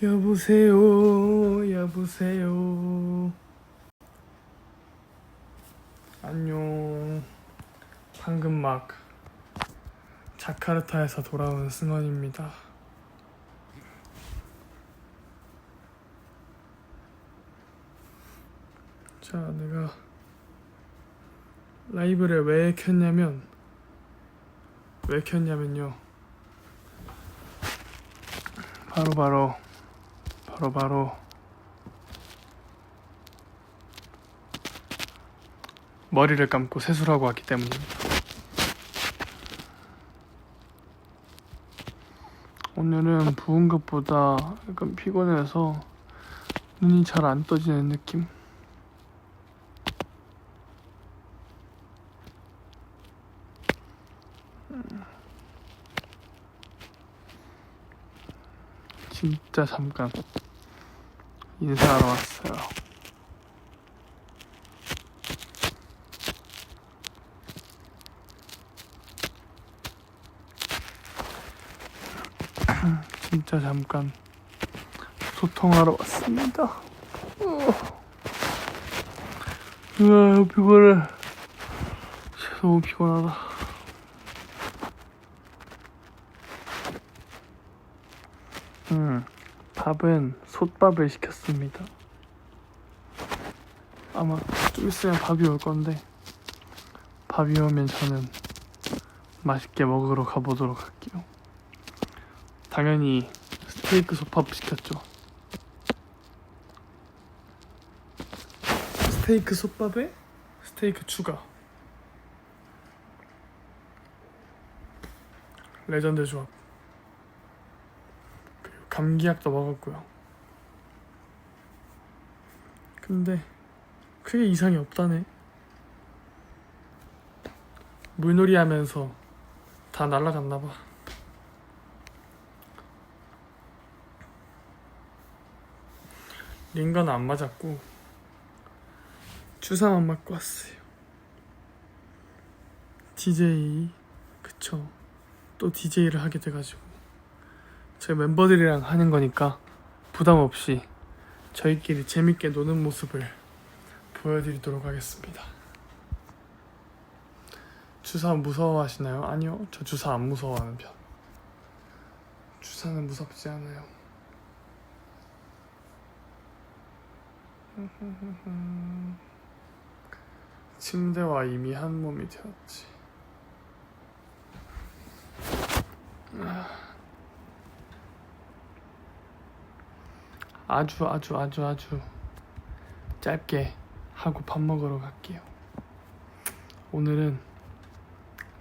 여보세요, 여보세요. 안녕. 방금 막 자카르타에서 돌아온 승원입니다. 자, 내가 라이브를 왜 켰냐면 왜 켰냐면요. 바로 바로 바로 바로 머리를 감고 세수를 하고 왔기 때문입니다. 오늘은 부은 것보다 약간 피곤해서 눈이 잘 안 떠지는 느낌. 진짜 잠깐 인사하러 왔어요. 진짜 잠깐 소통하러 왔습니다. 어. 으아, 피곤해. 진짜 너무 피곤하다. 음, 밥은 솥밥을 시켰습니다. 아마 좀 있으면 밥이 올 건데 밥이 오면 저는 맛있게 먹으러 가보도록 할게요. 당연히 스테이크 솥밥 시켰죠. 스테이크 솥밥에 스테이크 추가. 레전드 조합. 감기약도 먹었고요. 근데 크게 이상이 없다네. 물놀이 하면서 다 날라갔나 봐. 링거는 안 맞았고 주사만 맞고 왔어요. DJ 그쵸. 또 DJ를 하게 돼가지고 저희 멤버들이랑 하는 거니까 부담 없이 저희끼리 재밌게 노는 모습을 보여드리도록 하겠습니다. 주사 무서워하시나요? 아니요, 저 주사 안 무서워하는 편. 주사는 무섭지 않아요. 침대와 이미 한 몸이 되었지. 아주 아주 아주 아주 짧게 하고 밥 먹으러 갈게요. 오늘은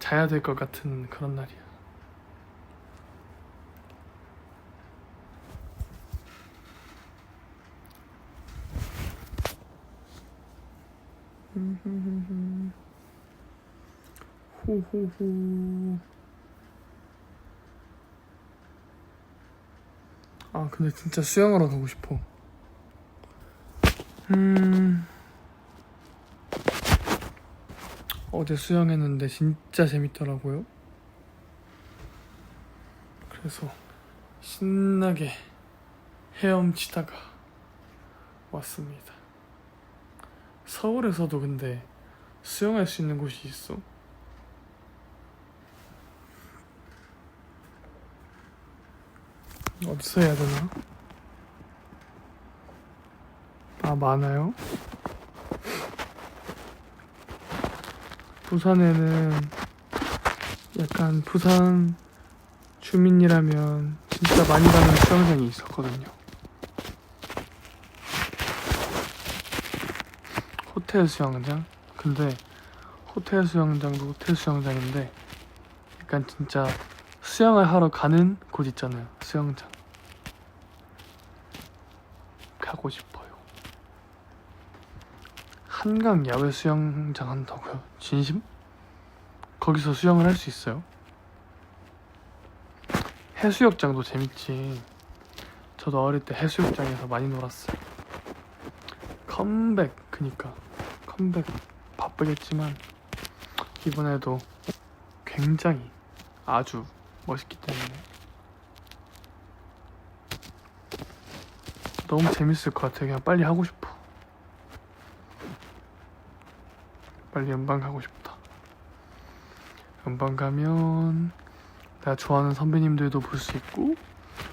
자야 될 것 같은 그런 날이야. 호호호. 아 근데 진짜 수영하러 가고 싶어. 음. 어제 수영했는데 진짜 재밌더라고요. 그래서 신나게 헤엄치다가 왔습니다. 서울에서도 근데 수영할 수 있는 곳이 있어. 어디서 해야 되나? 아, 많아요? 부산에는 약간 부산 주민이라면 진짜 많이 가는 수영장이 있었거든요. 호텔 수영장? 근데 호텔 수영장도 호텔 수영장인데 약간 진짜 수영을 하러 가는 곳 있잖아요. 수영장. 가고 싶어요. 한강 야외 수영장 한다고요? 진심? 거기서 수영을 할 수 있어요? 해수욕장도 재밌지. 저도 어릴 때 해수욕장에서 많이 놀았어요. 컴백, 그니까. 컴백 바쁘겠지만, 이번에도 굉장히 아주 멋있기 때문에 너무 재밌을 것 같아. 그냥 빨리 하고 싶어. 빨리 연방 가고 싶다. 연방 가면 내가 좋아하는 선배님들도 볼 수 있고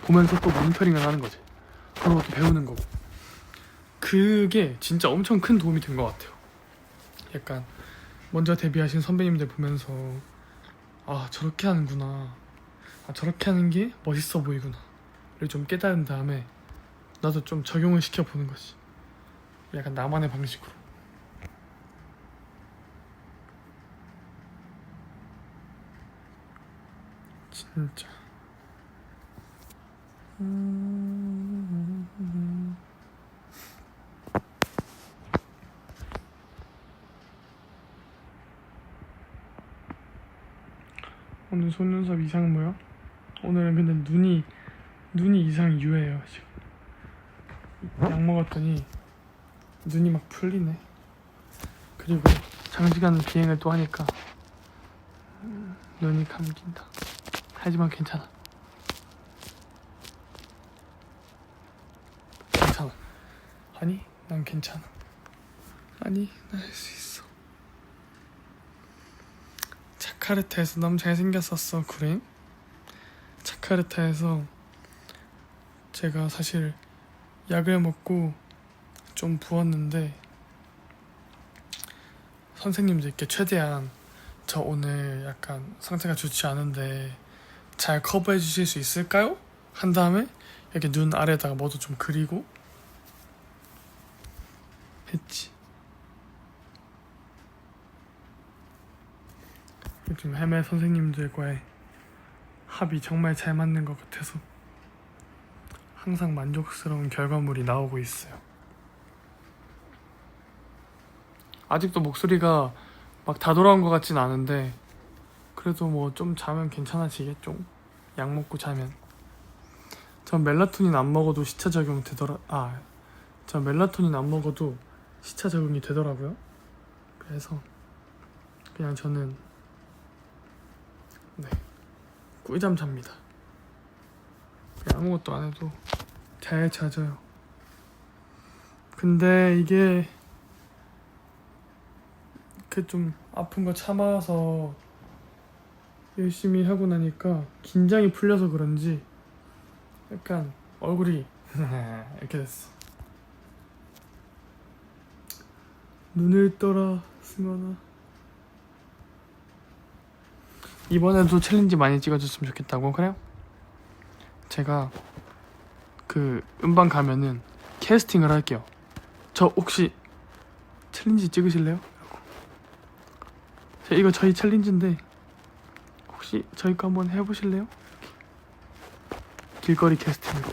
보면서 또 모니터링을 하는 거지. 그런 것도 배우는 거고. 그게 진짜 엄청 큰 도움이 된 것 같아요. 약간 먼저 데뷔하신 선배님들 보면서 아 저렇게 하는구나. 아 저렇게 하는 게 멋있어 보이구나.를 좀 깨달은 다음에 나도 좀 적용을 시켜 보는 거지. 약간 나만의 방식으로. 진짜. 오늘 속눈썹 이상 뭐야? 오늘은 근데 눈이 눈이 이상 유해요 지금. 약 먹었더니 눈이 막 풀리네. 그리고 장시간 비행을 또 하니까 음, 눈이 감긴다. 하지만 괜찮아. 괜찮아. 아니, 난 괜찮아. 아니, 난할수 있어. 자카르타에서 너무 잘생겼었어, 그래? 자카르타에서 제가 사실 약을 먹고 좀 부었는데 선생님들께 최대한 저 오늘 약간 상태가 좋지 않은데 잘 커버해 주실 수 있을까요? 한 다음에 이렇게 눈 아래다가 뭐도 좀 그리고 했지. 요즘 해매 선생님들과의 합이 정말 잘 맞는 것 같아서 항상 만족스러운 결과물이 나오고 있어요. 아직도 목소리가 막 다 돌아온 것 같진 않은데 그래도 뭐 좀 자면 괜찮아지겠죠. 약 먹고 자면. 전 멜라토닌 안 먹어도 시차 적용 되더라. 아, 전 멜라토닌 안 먹어도 시차 적용이 되더라고요. 그래서 그냥 저는 네 꿀잠 잡니다. 아무것도 안 해도 잘 자져요. 근데 이게 그 좀 아픈 거 참아서 열심히 하고 나니까 긴장이 풀려서 그런지 약간 얼굴이 이렇게 됐어. 눈을 떠라 승원아. 이번에도 챌린지 많이 찍어줬으면 좋겠다고 그래요? 제가 그 음반 가면은 캐스팅을 할게요. 저 혹시 챌린지 찍으실래요? 자, 이거 저희 챌린지인데 혹시 저희 거 한번 해보실래요? 길거리 캐스팅으로.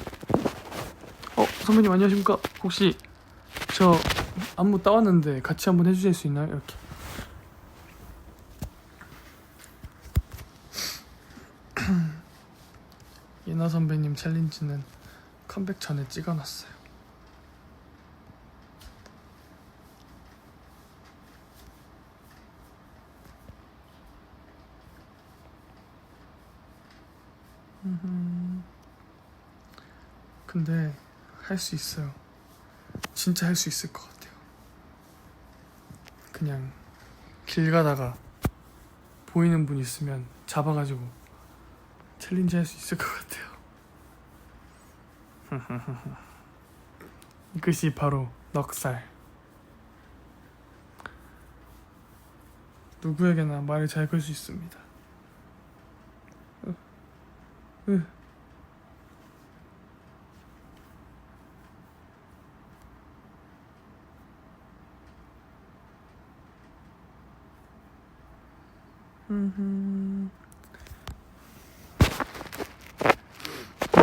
어 선배님 안녕하십니까? 혹시 저 안무 따왔는데 같이 한번 해주실 수 있나요? 이렇게. 예나 선배님 챌린지는 컴백 전에 찍어놨어요. 근데 할 수 있어요. 진짜 할 수 있을 것 같아요. 그냥 길 가다가 보이는 분 있으면 잡아가지고 챌린지 할 수 있을 것 같아요. 이것이 바로 넉살. 누구에게나 말을 잘 걸 수 있습니다. 으, 으. 음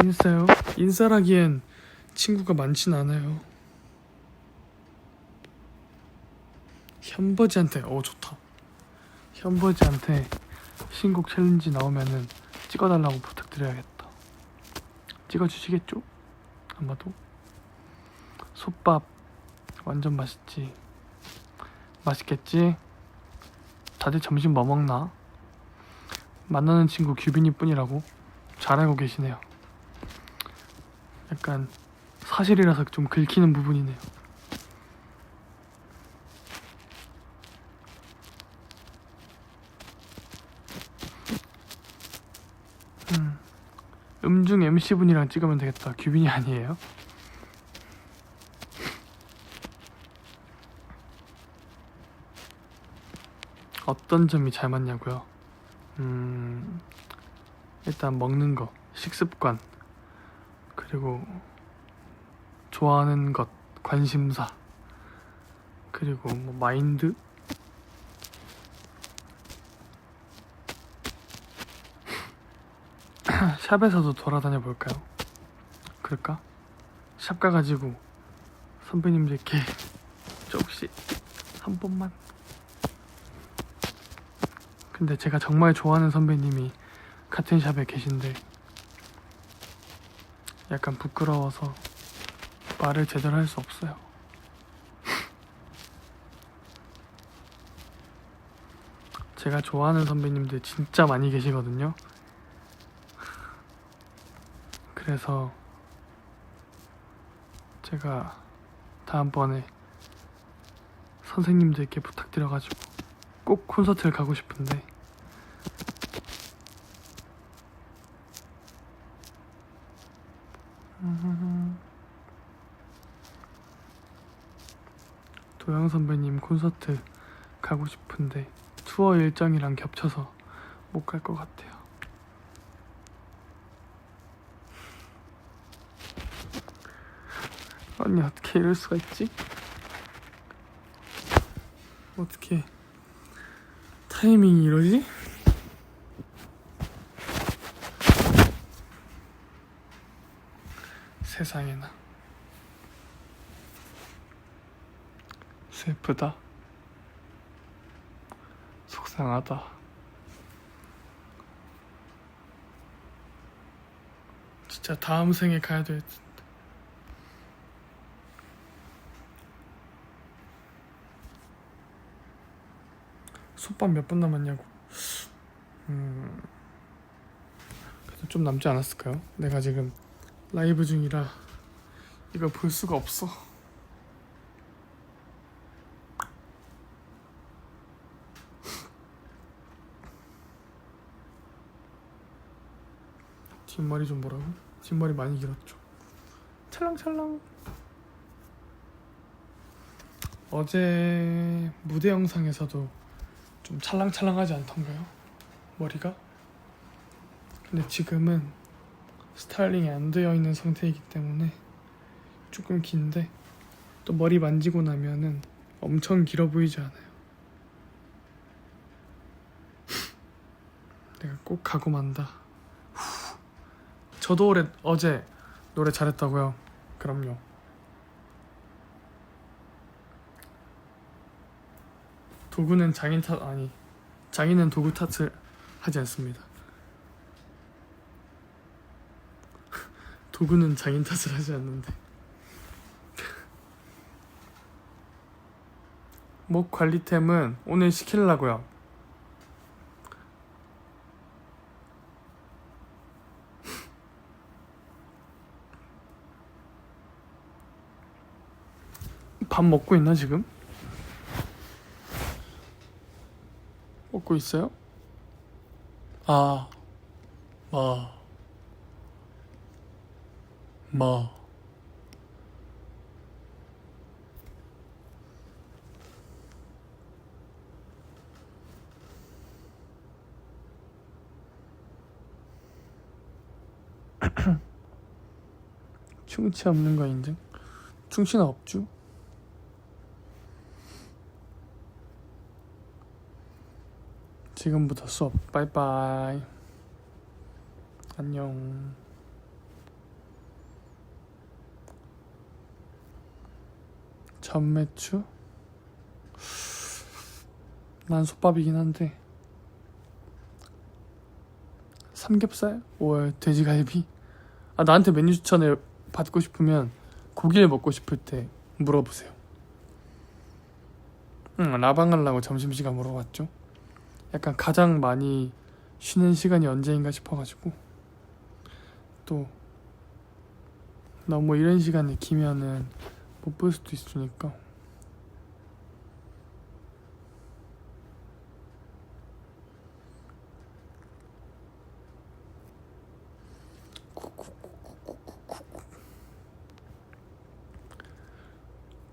인싸요? 인싸라기엔 친구가 많진 않아요. 현버지한테 어 좋다. 현버지한테 신곡 챌린지 나오면은 찍어달라고 부탁드려야겠다. 찍어주시겠죠? 아마도 솥밥 완전 맛있지. 맛있겠지? 다들 점심 뭐 먹나? 만나는 친구 규빈이 뿐이라고 잘 알고 계시네요. 약간 사실이라서 좀 긁히는 부분이네요. 음, 음중 MC분이랑 찍으면 되겠다. 규빈이 아니에요? 어떤 점이 잘 맞냐고요? 음, 일단 먹는 거, 식습관, 그리고 좋아하는 것, 관심사, 그리고 뭐 마인드? 샵에서도 돌아다녀 볼까요? 그럴까? 샵 가가지고 선배님들께 조금씩 한 번만 근데 제가 정말 좋아하는 선배님이 같은 샵에 계신데 약간 부끄러워서 말을 제대로 할 수 없어요. 제가 좋아하는 선배님들 진짜 많이 계시거든요. 그래서 제가 다음번에 선생님들께 부탁드려가지고 꼭 콘서트를 가고 싶은데 도영 선배님 콘서트 가고 싶은데 투어 일정이랑 겹쳐서 못 갈 것 같아요. 아니 어떻게 이럴 수가 있지? 어떻게 타이밍이 이러지? 세상에나 슬프다 속상하다 진짜 다음 생에 가야 될 텐데 솥밥 몇 분 남았냐고 음 그래도 좀 남지 않았을까요? 내가 지금 라이브 중이라 이걸 볼 수가 없어. 뒷머리 좀 뭐라고? 뒷머리 많이 길었죠. 찰랑찰랑. 어제 무대 영상에서도 좀 찰랑찰랑하지 않던가요? 머리가? 근데 지금은 스타일링이 안 되어 있는 상태이기 때문에 조금 긴데 또 머리 만지고 나면은 엄청 길어 보이지 않아요. 내가 꼭 가고 만다. 후. 저도 올해 어제 노래 잘했다고요. 그럼요. 도구는 장인 탓 아니 장인은 도구 탓을 하지 않습니다. 도구는 장인 탓을 하지 않는데 목 관리템은 오늘 시키려고요 밥 먹고 있나 지금? 먹고 있어요? 아, 마. 마. 충치 없는 거 인증? 충치는 없죠? 지금부터 수업 빠이빠이 안녕 전매추? 난 솥밥이긴 한데 삼겹살? 5월 돼지갈비? 아 나한테 메뉴 추천을 받고 싶으면 고기를 먹고 싶을 때 물어보세요 응 라방 가려고 점심시간 물어봤죠 약간 가장 많이 쉬는 시간이 언제인가 싶어가지고. 또 너무 이런 시간에 키면은 못 볼 수도 있으니까.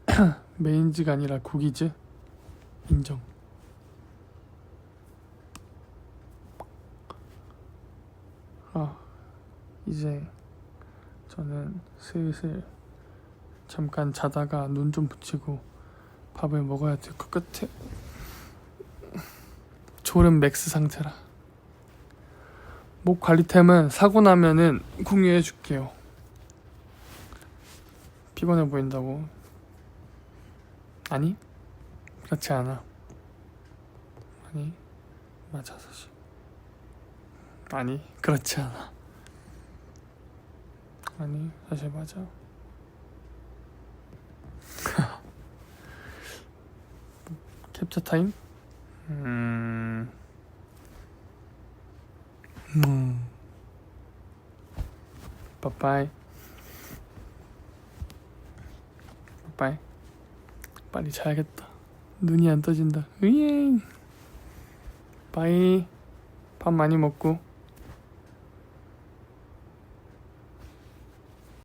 메인즈가 아니라 구기즈 인정 아 이제 저는 슬슬 잠깐 자다가 눈 좀 붙이고 밥을 먹어야 될 것 같아. 졸음 맥스 상태라. 목 관리템은 사고 나면은 공유해 줄게요. 피곤해 보인다고. 아니? 그렇지 않아. 아니 맞아 사실. 아니 그렇지 않아 아니 사실 맞아. 캡처 타임? 음. 음. 빠빠이. 빠빠이. 빨리 자야겠다. 눈이 안 떠진다. 으잉. 빠이. 밥 많이 먹고